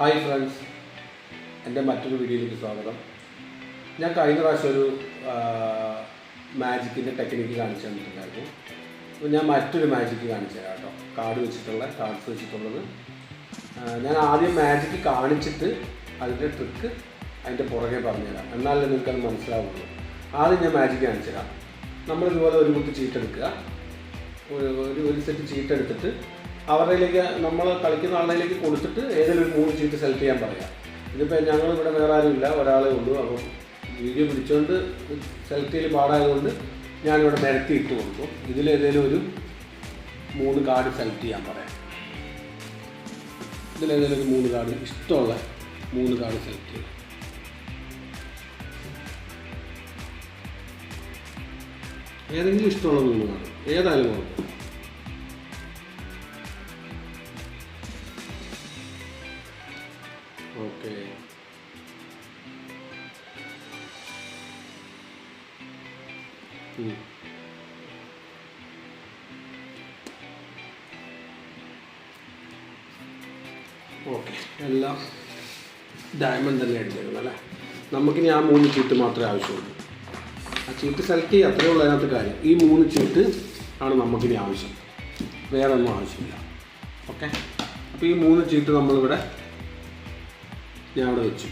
Hi friends എന്റെ മറ്റൊരു വീഡിയോയിലേക്ക് സ്വാഗതം. ഞാൻ കഴിഞ്ഞ പ്രാവശ്യം ഒരു മാജിക്കിന്റെ ടെക്നിക്ക് കാണിച്ചു തന്നിട്ടുണ്ടായിരുന്നു. അപ്പോൾ ഞാൻ മറ്റൊരു മാജിക്ക് കാണിച്ചു തരാം കേട്ടോ. കാർഡ് വെച്ചിട്ടുള്ള കാർഡ്സ് വെച്ചിട്ടുള്ളത്. ഞാൻ ആദ്യം മാജിക്ക് കാണിച്ചിട്ട് അതിന്റെ ട്രിക്ക് അതിന്റെ പുറകെ പറഞ്ഞുതരാം. എന്നാലേ നിങ്ങൾക്കത് മനസ്സിലാവുള്ളൂ. ആദ്യം ഞാൻ മാജിക്ക് കാണിച്ചു തരാം. നമ്മളിതുപോലെ ഒരു കുട്ടി ചീട്ടെടുക്കുക. ഒരു ഒരു സെറ്റ് ചീട്ട് എടുത്തിട്ട് അവരുടെയിലേക്ക് നമ്മൾ കളിക്കുന്ന ആളുടെയിലേക്ക് കൊടുത്തിട്ട് ഏതെങ്കിലും ഒരു മൂന്ന് ചീട്ട് സെലക്ട് ചെയ്യാൻ പറയാം. ഇതിപ്പോൾ ഞങ്ങൾ ഇവിടെ വേറെ ആരും ഇല്ല ഒരാളേ ഉള്ളൂ. അപ്പം വീഡിയോ പിടിച്ചുകൊണ്ട് സെലക്ട് ചെയ്ത് പാടായതുകൊണ്ട് ഞാനിവിടെ നിരത്തി ഇട്ട് കൊടുക്കും ഇതിലേതെങ്കിലും ഒരു മൂന്ന് കാർഡ് സെലക്ട് ചെയ്യാൻ പറയാം. ഇതിലേതെങ്കിലും ഒരു മൂന്ന് കാർഡ് ഇഷ്ടമുള്ള മൂന്ന് കാർഡ് സെലക്ട് ചെയ്യാം ഏതെങ്കിലും ഇഷ്ടമുള്ള മൂന്ന് കാർഡ് ഏതായാലും കുഴപ്പം ഓക്കെ. എല്ലാം ഡയമണ്ട് തന്നെ എടുത്തേക്കുന്നത് അല്ലേ? നമുക്കിനി ആ മൂന്ന് ചീട്ട് മാത്രമേ ആവശ്യമുള്ളൂ. ആ ചീട്ട് സെലക്ട് ചെയ്യുക അത്രയേ ഉള്ളൂ അതിനകത്ത് കാര്യം. ഈ മൂന്ന് ചീട്ട് ആണ് നമുക്കിനി ആവശ്യം. വേറെ ഒന്നും ആവശ്യമില്ല. ഓക്കെ? അപ്പോൾ ഈ മൂന്ന് ചീട്ട് നമ്മളിവിടെ ഞാൻ അവിടെ വെച്ചു.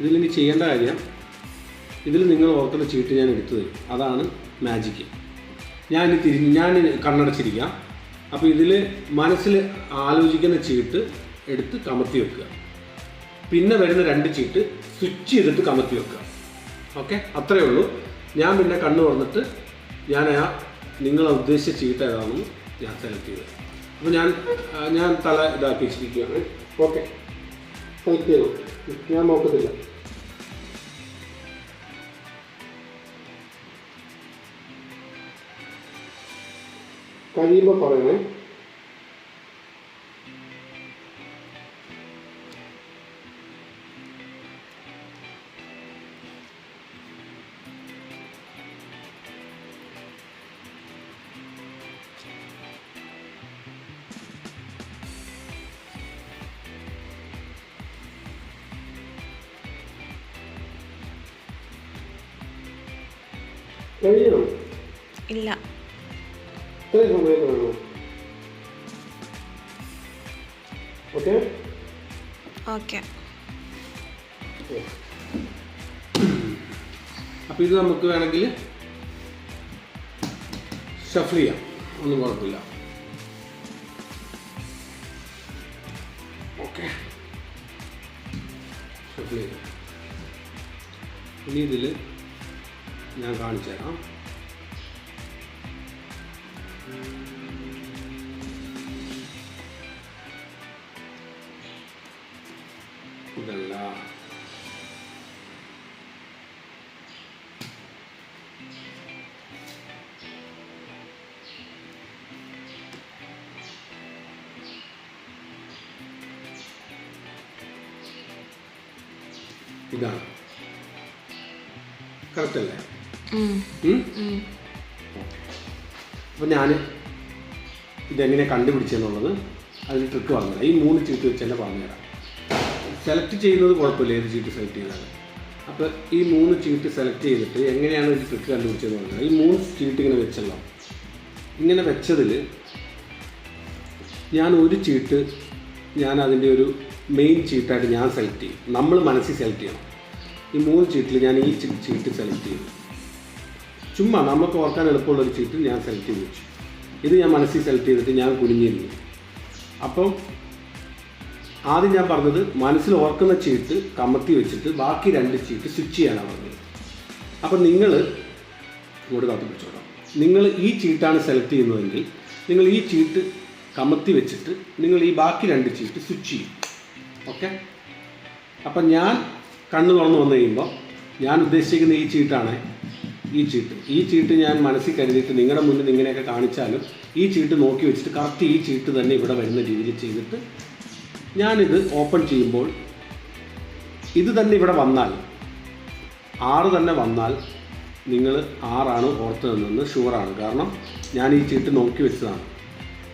ഇതിലിനി ചെയ്യേണ്ട കാര്യം ഇതിൽ നിങ്ങൾ ഓർക്കുന്ന ചീട്ട് ഞാൻ എടുത്തു തരും. അതാണ് മാജിക്ക് ഞാൻ തിരിഞ്ഞ് ഞാൻ കണ്ണടച്ചിരിക്കാം. അപ്പോൾ ഇതിൽ മനസ്സിൽ ആലോചിക്കുന്ന ചീട്ട് എടുത്ത് കമത്തി വെക്കുക. പിന്നെ വരുന്ന രണ്ട് ചീട്ട് സ്വിച്ച് ചെയ്തിട്ട് കമത്തി വെക്കുക. ഓക്കെ? അത്രയേ ഉള്ളൂ. ഞാൻ പിന്നെ കണ്ണു തുറന്നിട്ട് ഞാൻ ആ നിങ്ങൾ ഉദ്ദേശിച്ച ചീട്ട് ഏതാണെന്ന് ഞാൻ സെലക്ട് ചെയ്തത് അപ്പോൾ ഞാൻ ഞാൻ തല ഇതാക്കി വെച്ചിരിക്കുകയാണ്. ഓക്കെ? സെലക്ട് ചെയ്തു. ഞാൻ നോക്കത്തില്ല. കഴിയുമ്പോൾ പറയണേ ഇല്ല. ഇത്രയും സമയത്ത് വേണം ഓക്കെ ഓക്കെ അപ്പോൾ ഇത് നമുക്ക് വേണമെങ്കിൽ ഷഫിൾ ചെയ്യാം. ഒന്നും കുഴപ്പമില്ല. ഓക്കെ ഷഫിൾ ചെയ്യാം ഇനി ഇതിൽ ഞാൻ കാണിച്ചു തരാം ഇതല്ല. ഇതാണ്. കറക്റ്റ് അല്ലേ. ഞാൻ ഇതെങ്ങനെ കണ്ടുപിടിച്ചെന്നുള്ളത് അതിന് ട്രിക്ക് പറഞ്ഞുതരാം ഈ മൂന്ന് ചീട്ട് വെച്ച് തന്നെ പറഞ്ഞുതരാം. സെലക്ട് ചെയ്യുന്നത് കുഴപ്പമില്ല. ഏത് ചീട്ട് സെലക്ട് ചെയ്താലും. അപ്പോൾ ഈ മൂന്ന് ചീട്ട് സെലക്ട് ചെയ്തിട്ട് എങ്ങനെയാണ് ഒരു ട്രിക്ക് കണ്ടുപിടിച്ചതെന്ന് പറഞ്ഞാൽ ഈ മൂന്ന് ചീട്ട് ഇങ്ങനെ വെച്ചല്ലോ. ഇങ്ങനെ വെച്ചതിൽ ഞാൻ ഒരു ചീട്ട് ഞാൻ അതിന്റെ ഒരു മെയിൻ ചീട്ടായിട്ട് ഞാൻ സെലക്ട് ചെയ്യും. നമ്മൾ മനസ്സിൽ സെലക്ട് ചെയ്യണം. ഈ മൂന്ന് ചീട്ടിൽ ഞാൻ ഈ ചീട്ട് സെലക്ട് ചെയ്തു. ചുമ്മാ നമുക്ക് ഓർക്കാൻ എളുപ്പമുള്ള ഒരു ചീട്ട് ഞാൻ സെലക്ട് ചെയ്ത് വെച്ചു. ഇത് ഞാൻ മനസ്സിൽ സെലക്ട് ചെയ്തിട്ട് ഞാൻ കുനിഞ്ഞിരുന്നു. അപ്പം ആദ്യം ഞാൻ പറഞ്ഞത് മനസ്സിൽ ഓർക്കുന്ന ചീട്ട് കമത്തി വെച്ചിട്ട് ബാക്കി രണ്ട് ചീട്ട് സ്വിച്ച് ചെയ്യാനാണ് പറഞ്ഞത്. അപ്പം നിങ്ങൾ ഇങ്ങോട്ട് കാത്തു പിടിച്ചോളാം. നിങ്ങൾ ഈ ചീട്ടാണ് സെലക്ട് ചെയ്യുന്നതെങ്കിൽ നിങ്ങൾ ഈ ചീട്ട് കമത്തി വെച്ചിട്ട് നിങ്ങൾ ഈ ബാക്കി രണ്ട് ചീട്ട് സ്വിച്ച് ചെയ്യും. ഓക്കെ? അപ്പം ഞാൻ കണ്ണു തുറന്ന് വന്നു കഴിയുമ്പോൾ ഞാൻ ഉദ്ദേശിക്കുന്ന ഈ ചീട്ടാണ് ഈ ചീട്ട്. ഈ ചീട്ട് ഞാൻ മനസ്സിൽ കരുതിയിട്ട് നിങ്ങളുടെ മുന്നിൽ ഇങ്ങനെയൊക്കെ കാണിച്ചാലും ഈ ചീട്ട് നോക്കി വെച്ചിട്ട് കറക്റ്റ് ഈ ചീട്ട് തന്നെ ഇവിടെ വരുന്ന രീതിയിൽ ചെയ്തിട്ട് ഞാനിത് ഓപ്പൺ ചെയ്യുമ്പോൾ ഇത് തന്നെ ഇവിടെ വന്നാൽ ആറ് തന്നെ വന്നാൽ നിങ്ങൾ ആറാണ് ഓർത്തതെന്ന് ഷുവറാണ്. കാരണം ഞാൻ ഈ ചീട്ട് നോക്കി വെച്ചതാണ്.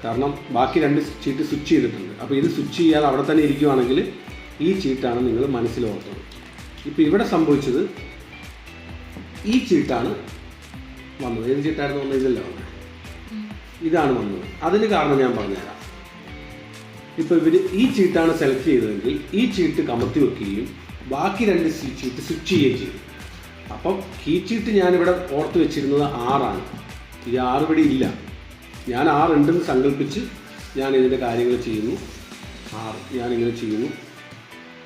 കാരണം ബാക്കി രണ്ട് ചീട്ട് സ്വിച്ച് ചെയ്തിട്ടുണ്ട്. അപ്പോൾ ഇത് സ്വിച്ച് ചെയ്യാതെ അവിടെ തന്നെ ഇരിക്കുവാണെങ്കിൽ ഈ ചീട്ടാണ് നിങ്ങൾ മനസ്സിൽ ഓർത്തത്. ഇപ്പോൾ ഇവിടെ സംഭവിച്ചത് ഈ ചീട്ടാണ് വന്നത്. ഏത് ചീട്ടായിരുന്നു വന്നത്? ഇതല്ല വന്നത്? ഇതാണ് വന്നത്. അതിന് കാരണം ഞാൻ പറഞ്ഞുതരാം. ഇപ്പോൾ ഇവർ ഈ ചീട്ടാണ് സെലക്ട് ചെയ്തതെങ്കിൽ ഈ ചീട്ട് കമത്തി വെക്കുകയും ബാക്കി രണ്ട് ചീട്ട് സ്വിച്ച് ചെയ്യുകയും ചെയ്യും. അപ്പം ഈ ചീട്ട് ഞാനിവിടെ ഓർത്ത് വെച്ചിരുന്നത് ആറാണ്. ഈ ആറ് ഇവിടെ ഇല്ല. ഞാൻ ആറുണ്ടെന്ന് സങ്കല്പിച്ച് ഞാൻ ഇതിന്റെ കാര്യങ്ങൾ ചെയ്യുന്നു. ആറ് ഞാനിങ്ങനെ ചെയ്യുന്നു.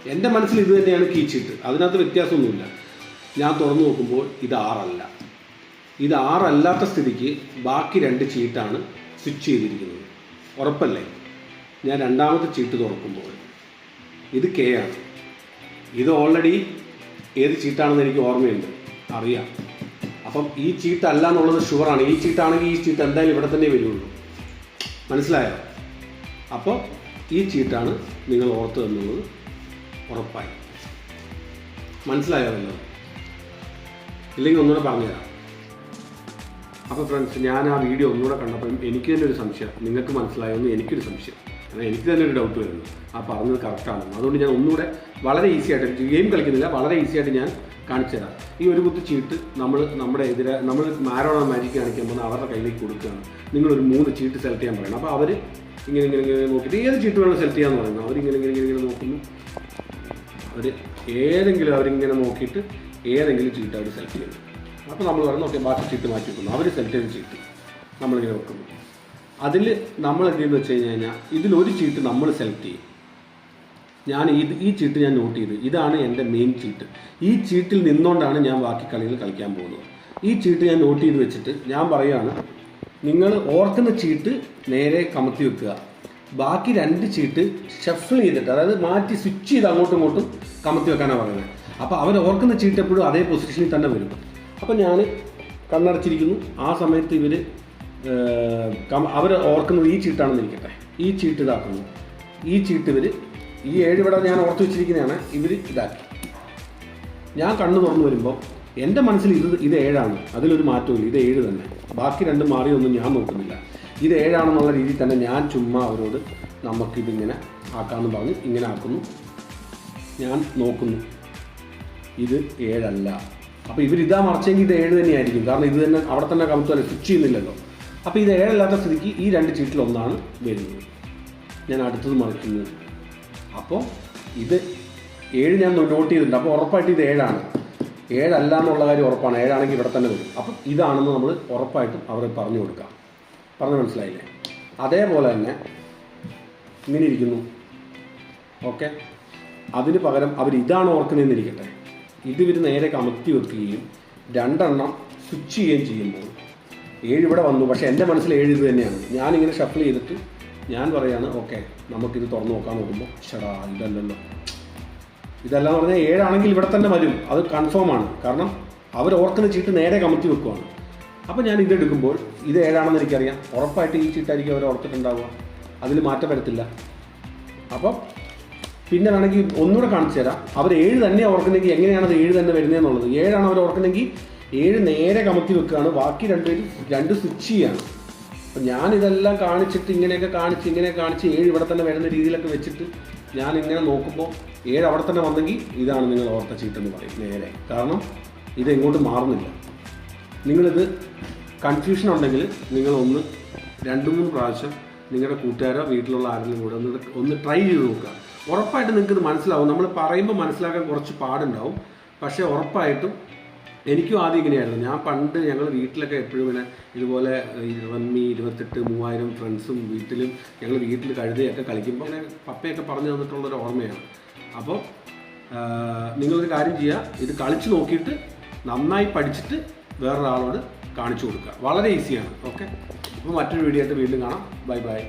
എന്റെ മനസ്സിൽ ഇത് തന്നെയാണ് കീ ചീട്ട്. അതിനകത്ത് വ്യത്യാസമൊന്നുമില്ല. ഞാൻ തുറന്നു നോക്കുമ്പോൾ ഇത് ആറല്ല. ഇത് ആറല്ലാത്ത സ്ഥിതിക്ക് ബാക്കി രണ്ട് ചീട്ടാണ് സ്വിച്ച് ചെയ്തിരിക്കുന്നത്. ഉറപ്പല്ലേ? ഞാൻ രണ്ടാമത്തെ ചീട്ട് തുറക്കുമ്പോൾ ഇത് കെ ആണ്. ഇത് ഓൾറെഡി ഏത് ചീട്ടാണെന്ന് എനിക്ക് ഓർമ്മയുണ്ട്. അറിയാം. അപ്പം ഈ ചീട്ടല്ല എന്നുള്ളത് ഷുവറാണ് ഈ ചീട്ടാണെങ്കിൽ ഈ ചീട്ട് എന്തായാലും ഇവിടെ തന്നെ വരുള്ളൂ. മനസ്സിലായോ? അപ്പോൾ ഈ ചീട്ടാണ് നിങ്ങൾ ഓർത്ത് തന്നുള്ളത് ഉറപ്പായി. മനസ്സിലായോ എന്നത് ഇല്ലെങ്കിൽ ഒന്നുകൂടെ പറഞ്ഞുതരാം. അപ്പോൾ ഫ്രണ്ട്സ് ഞാൻ ആ വീഡിയോ ഒന്നുകൂടെ കണ്ടപ്പോൾ എനിക്ക് തന്നെ ഒരു സംശയം. നിങ്ങൾക്ക് മനസ്സിലായോ എന്ന് എനിക്കൊരു സംശയം. കാരണം എനിക്ക് തന്നെ ഒരു ഡൗട്ട് വരുന്നു. ആ പറഞ്ഞത് കറക്റ്റാണ് അതുകൊണ്ട് ഞാൻ ഒന്നുകൂടെ വളരെ ഈസി ആയിട്ട് ഗെയിം കളിക്കുന്നില്ല വളരെ ഈസി ആയിട്ട് ഞാൻ കാണിച്ചു തരാം. ഈ ഒരു കുത്ത് ചീട്ട് നമ്മൾ നമ്മുടെ എതിരെ നമ്മൾ മാരോണ മാജിക്ക് കാണിക്കുമ്പോൾ അവരുടെ കയ്യിലേക്ക് കൊടുക്കുകയാണ്. നിങ്ങളൊരു മൂന്ന് ചീട്ട് സെലക്ട് ചെയ്യാൻ പറയണം അപ്പോൾ അവർ ഇങ്ങനെ ഇങ്ങനെ ഇങ്ങനെ നോക്കിയിട്ട് ഏത് ചീട്ട് വേണം സെലക്ട് ചെയ്യാമെന്ന് പറയുന്നത് അവരിങ്ങനെ ഇങ്ങനെ ഇങ്ങനെ ഇങ്ങനെ നോക്കുന്നു. അവർ ഏതെങ്കിലും അവരിങ്ങനെ നോക്കിയിട്ട് ഏതെങ്കിലും ചീട്ട് അവർ സെലക്ട് ചെയ്യുന്നു. അപ്പോൾ നമ്മൾ പറയുന്നു ഓക്കെ ബാക്കി ചീട്ട് മാറ്റി വെക്കുന്നു. അവർ സെലക്ട് ചെയ്ത് ചീട്ട് നമ്മളിങ്ങനെ വെക്കുന്നു. അതിൽ നമ്മൾ എന്ത് ചെയ്യുന്നത് വെച്ച് കഴിഞ്ഞ് കഴിഞ്ഞാൽ ഇതിലൊരു ചീട്ട് നമ്മൾ സെലക്ട് ചെയ്യും. ഞാൻ ഇത് ഈ ചീട്ട് ഞാൻ നോട്ട് ചെയ്തു. ഇതാണ് എന്റെ മെയിൻ ചീട്ട് ഈ ചീട്ടിൽ നിന്നുകൊണ്ടാണ് ഞാൻ ബാക്കി കളികൾ കളിക്കാൻ പോകുന്നത്. ഈ ചീട്ട് ഞാൻ നോട്ട് ചെയ്ത് വെച്ചിട്ട് ഞാൻ പറയുകയാണ് നിങ്ങൾ ഓർക്കുന്ന ചീട്ട് നേരെ കമത്തി വെക്കുക. ബാക്കി രണ്ട് ചീട്ട് ഷഫിൾ ചെയ്തിട്ട് അതായത് മാറ്റി സ്വിച്ച് ചെയ്ത് അങ്ങോട്ടും ഇങ്ങോട്ടും കമത്തി വെക്കാനാണ് പറയുന്നത്. അപ്പോൾ അവർ ഓർക്കുന്ന ചീട്ട് എപ്പോഴും അതേ പൊസിഷനിൽ തന്നെ വരും. അപ്പോൾ ഞാൻ കണ്ണടച്ചിരിക്കുന്നു. ആ സമയത്ത് ഇവർ അവർ ഓർക്കുന്നത് ഈ ചീട്ടാണെന്ന് ഇരിക്കട്ടെ. ഈ ചീട്ട് ഇതാക്കുന്നു. ഈ ചീട്ട് ഇവർ ഈ ഏഴ് വിട ഞാൻ ഓർത്ത് വെച്ചിരിക്കുന്നതാണ് ഇവർ ഇതാക്കി. ഞാൻ കണ്ണു തുറന്നു വരുമ്പോൾ എന്റെ മനസ്സിൽ ഇത് ഇത് ഏഴാണ്. അതിലൊരു മാറ്റവും ഇത് ഏഴ് തന്നെ. ബാക്കി രണ്ടും മാറിയൊന്നും ഞാൻ നോക്കുന്നില്ല. ഇത് ഏഴാണെന്നുള്ള രീതിയിൽ തന്നെ ഞാൻ ചുമ്മാ അവരോട് നമുക്കിതിങ്ങനെ ആക്കാമെന്ന് പറഞ്ഞ് ഇങ്ങനെ ആക്കുന്നു. ഞാൻ നോക്കുന്നു. ഇത് ഏഴല്ല. അപ്പോൾ ഇവരിതാ മറിച്ചെങ്കിൽ ഇത് ഏഴ് തന്നെയായിരിക്കും. കാരണം ഇത് തന്നെ അവിടെ തന്നെ കമത്തുമല്ല സ്വിച്ച് ചെയ്യുന്നില്ലല്ലോ. അപ്പോൾ ഇത് ഏഴല്ലാത്ത സ്ഥിതിക്ക് ഈ രണ്ട് ചീട്ടിൽ ഒന്നാണ് വരുന്നത്. ഞാൻ അടുത്തത് മറിക്കുന്നത്. അപ്പോൾ ഇത് ഏഴ് ഞാൻ നോട്ട് ചെയ്തിട്ടുണ്ട്. അപ്പോൾ ഉറപ്പായിട്ട് ഇത് ഏഴാണ്. ഏഴല്ല എന്നുള്ള കാര്യം ഉറപ്പാണ്. ഏഴാണെങ്കിൽ ഇവിടെ തന്നെ വരും. അപ്പം ഇതാണെന്ന് നമ്മൾ ഉറപ്പായിട്ടും അവർ പറഞ്ഞു കൊടുക്കാം. പറഞ്ഞ് മനസ്സിലായില്ലേ? അതേപോലെ തന്നെ ഇങ്ങനെ ഇരിക്കുന്നു. ഓക്കെ? അതിന് പകരം അവർ ഇതാണ് ഓർക്കുന്നതെന്നിരിക്കട്ടെ. ഇത് ഇവർ നേരെ കമത്തി വെക്കുകയും രണ്ടെണ്ണം സ്വിച്ച് ചെയ്യുകയും ചെയ്യുമ്പോൾ ഏഴ് ഇവിടെ വന്നു പക്ഷേ എന്റെ മനസ്സിൽ ഏഴ് ഇത് തന്നെയാണ്. ഞാനിങ്ങനെ ഷഫിൾ ചെയ്തിട്ട് ഞാൻ പറയാണ് ഓക്കെ നമുക്കിത് തുറന്നു നോക്കാൻ നോക്കുമ്പോൾ ഷടാ ഇതല്ലല്ലോ. ഇതല്ല എന്ന് പറഞ്ഞാൽ ഏഴാണെങ്കിൽ ഇവിടെ തന്നെ വരും. അത് കൺഫേം ആണ്. കാരണം അവർ ഓർക്കുന്ന ചീട്ട് നേരെ കമത്തി വെക്കുവാണ്. അപ്പോൾ ഞാൻ ഇതെടുക്കുമ്പോൾ ഇത് ഏഴാണെന്ന് എനിക്കറിയാം. ഉറപ്പായിട്ട് ഈ ചീട്ടായിരിക്കും അവർ ഓർത്തിട്ടുണ്ടാവുക. അതിൽ മാറ്റം വരത്തില്ല. അപ്പം പിന്നെ വേണമെങ്കിൽ ഒന്നുകൂടെ കാണിച്ചു തരാം. അവർ ഏഴ് തന്നെ ഓർക്കുന്നെങ്കിൽ എങ്ങനെയാണ് അത് ഏഴ് തന്നെ വരുന്നതെന്നുള്ളത്? ഏഴാണ് അവർ ഓർക്കുന്നെങ്കിൽ ഏഴ് നേരെ കമത്തി വെക്കുകയാണ്. ബാക്കി രണ്ടുപേരും രണ്ട് സ്വിച്ച് ചെയ്യാണ്. അപ്പം ഞാനിതെല്ലാം കാണിച്ചിട്ട് ഇങ്ങനെയൊക്കെ കാണിച്ച് ഇങ്ങനെ കാണിച്ച് ഏഴ് ഇവിടെ തന്നെ വരുന്ന രീതിയിലൊക്കെ വെച്ചിട്ട് ഞാൻ ഇങ്ങനെ നോക്കുമ്പോൾ ഏഴ് അവിടെ തന്നെ വന്നെങ്കിൽ ഇതാണ് നിങ്ങൾ ഓർത്ത ചീട്ടെന്ന് പറയും നേരെ. കാരണം ഇത് എങ്ങോട്ട് മാറുന്നില്ല. നിങ്ങളിത് കൺഫ്യൂഷൻ ഉണ്ടെങ്കിൽ നിങ്ങൾ ഒന്ന് രണ്ട് മൂന്ന് പ്രാവശ്യം നിങ്ങളുടെ കൂട്ടുകാരോ വീട്ടിലുള്ള ആരെങ്കിലും കൂടെ ഒന്ന് ഒന്ന് ട്രൈ ചെയ്ത് നോക്കുക. ഉറപ്പായിട്ട് നിങ്ങൾക്ക് ഇത് മനസ്സിലാവും. നമ്മൾ പറയുമ്പോൾ മനസ്സിലാക്കാൻ കുറച്ച് പാടുണ്ടാവും. പക്ഷേ ഉറപ്പായിട്ടും എനിക്കും ആദ്യം ഇങ്ങനെയായിരുന്നു. ഞാൻ പണ്ട് ഞങ്ങൾ വീട്ടിലൊക്കെ എപ്പോഴും ഇങ്ങനെ ഇതുപോലെ ഇരുപത്തി ഇരുപത്തെട്ട് മൂവായിരം ഫ്രണ്ട്സും വീട്ടിലും ഞങ്ങൾ വീട്ടിൽ കഴുതയൊക്കെ കളിക്കുമ്പോൾ അങ്ങനെ പപ്പയൊക്കെ പറഞ്ഞു തന്നിട്ടുള്ളൊരു ഓർമ്മയാണ്. അപ്പോൾ നിങ്ങളൊരു കാര്യം ചെയ്യുക ഇത് കളിച്ച് നോക്കിയിട്ട് നന്നായി പഠിച്ചിട്ട് വേറൊരാളോട് കാണിച്ചു കൊടുക്കുക. വളരെ ഈസിയാണ്. ഓക്കെ? അപ്പോൾ മറ്റൊരു വീഡിയോ ആയിട്ട് വീണ്ടും കാണാം. Bye bye.